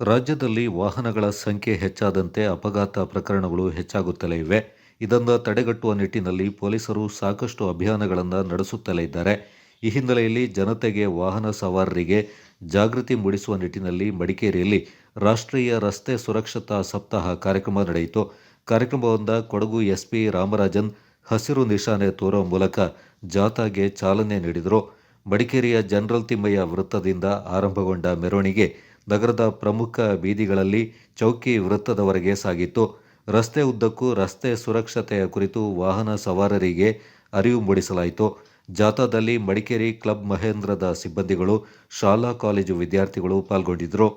ರಾಜ್ಯದಲ್ಲಿ ವಾಹನಗಳ ಸಂಖ್ಯೆ ಹೆಚ್ಚಾದಂತೆ ಅಪಘಾತ ಪ್ರಕರಣಗಳು ಹೆಚ್ಚಾಗುತ್ತಲೇ ಇವೆ. ಇದನ್ನು ತಡೆಗಟ್ಟುವ ನಿಟ್ಟಿನಲ್ಲಿ ಪೊಲೀಸರು ಸಾಕಷ್ಟು ಅಭಿಯಾನಗಳನ್ನು ನಡೆಸುತ್ತಲೇ ಇದ್ದಾರೆ. ಈ ಹಿನ್ನೆಲೆಯಲ್ಲಿ ಜನತೆಗೆ ವಾಹನ ಸವಾರರಿಗೆ ಜಾಗೃತಿ ಮೂಡಿಸುವ ನಿಟ್ಟಿನಲ್ಲಿ ಮಡಿಕೇರಿಯಲ್ಲಿ ರಾಷ್ಟ್ರೀಯ ರಸ್ತೆ ಸುರಕ್ಷತಾ ಸಪ್ತಾಹ ಕಾರ್ಯಕ್ರಮ ನಡೆಯಿತು. ಕಾರ್ಯಕ್ರಮವೊಂದ ಕೊಡಗು ಎಸ್ಪಿ ರಾಮರಾಜನ್ ಹಸಿರು ನಿಶಾನೆ ತೋರುವ ಮೂಲಕ ಜಾಥಾಗೆ ಚಾಲನೆ ನೀಡಿದರು. ಮಡಿಕೇರಿಯ ಜನರಲ್ ತಿಮ್ಮಯ್ಯ ವೃತ್ತದಿಂದ ಆರಂಭಗೊಂಡ ಮೆರವಣಿಗೆ ನಗರದ ಪ್ರಮುಖ ಬೀದಿಗಳಲ್ಲಿ ಚೌಕಿ ವೃತ್ತದವರೆಗೆ ಸಾಗಿತ್ತು. ರಸ್ತೆ ಉದ್ದಕ್ಕೂ ರಸ್ತೆ ಸುರಕ್ಷತೆಯ ಕುರಿತು ವಾಹನ ಸವಾರರಿಗೆ ಅರಿವು ಮೂಡಿಸಲಾಯಿತು. ಜಾಥಾದಲ್ಲಿ ಮಡಿಕೇರಿ ಕ್ಲಬ್ ಮಹೇಂದ್ರದ ಸಿಬ್ಬಂದಿಗಳು ಶಾಲಾ ಕಾಲೇಜು ವಿದ್ಯಾರ್ಥಿಗಳು ಪಾಲ್ಗೊಂಡಿದ್ದರು.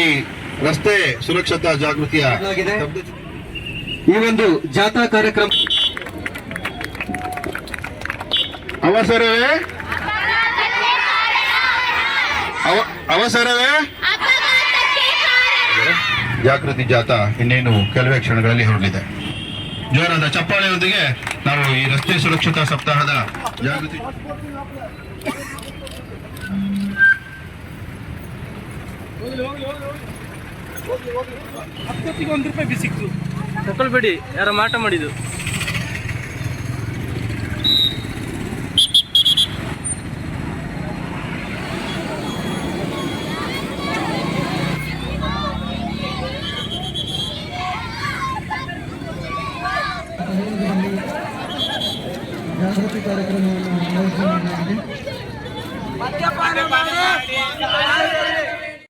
ಈ ರಸ್ತೆ ಸುರಕ್ಷತಾ ಜಾಗೃತಿಯ ಈ ಒಂದು ಜಾಥಾ ಕಾರ್ಯಕ್ರಮ. ಅವಸರವೇ? ಅವ- ಅವಸರವೇ? ಜಾಗೃತಿ ಜಾಥಾ ಇನ್ನೇನು ಕೆಲವೇ ಕ್ಷಣಗಳಲ್ಲಿ ಹೊರಲಿದೆ ಜೋರಾದ ಚಪ್ಪಾಳೆಯೊಂದಿಗೆ ನಾವು ಈ ರಸ್ತೆ ಸುರಕ್ಷತಾ ಸಪ್ತಾಹದ ಜಾಗೃತಿ. ಹತ್ತೊತ್ತಿಗೆ ಒಂದು ರೂಪಾಯಿ ಬಿ ಸಿಕ್ತು ಯಾರೋ ಯಾರ ಮಾಟ ಮಾಡಿದ್ದು. ಜಾಗೃತಿ ಕಾರ್ಯಕ್ರಮವನ್ನು ಆಯೋಜನೆ ಮಾಡಲಾಗಿದೆ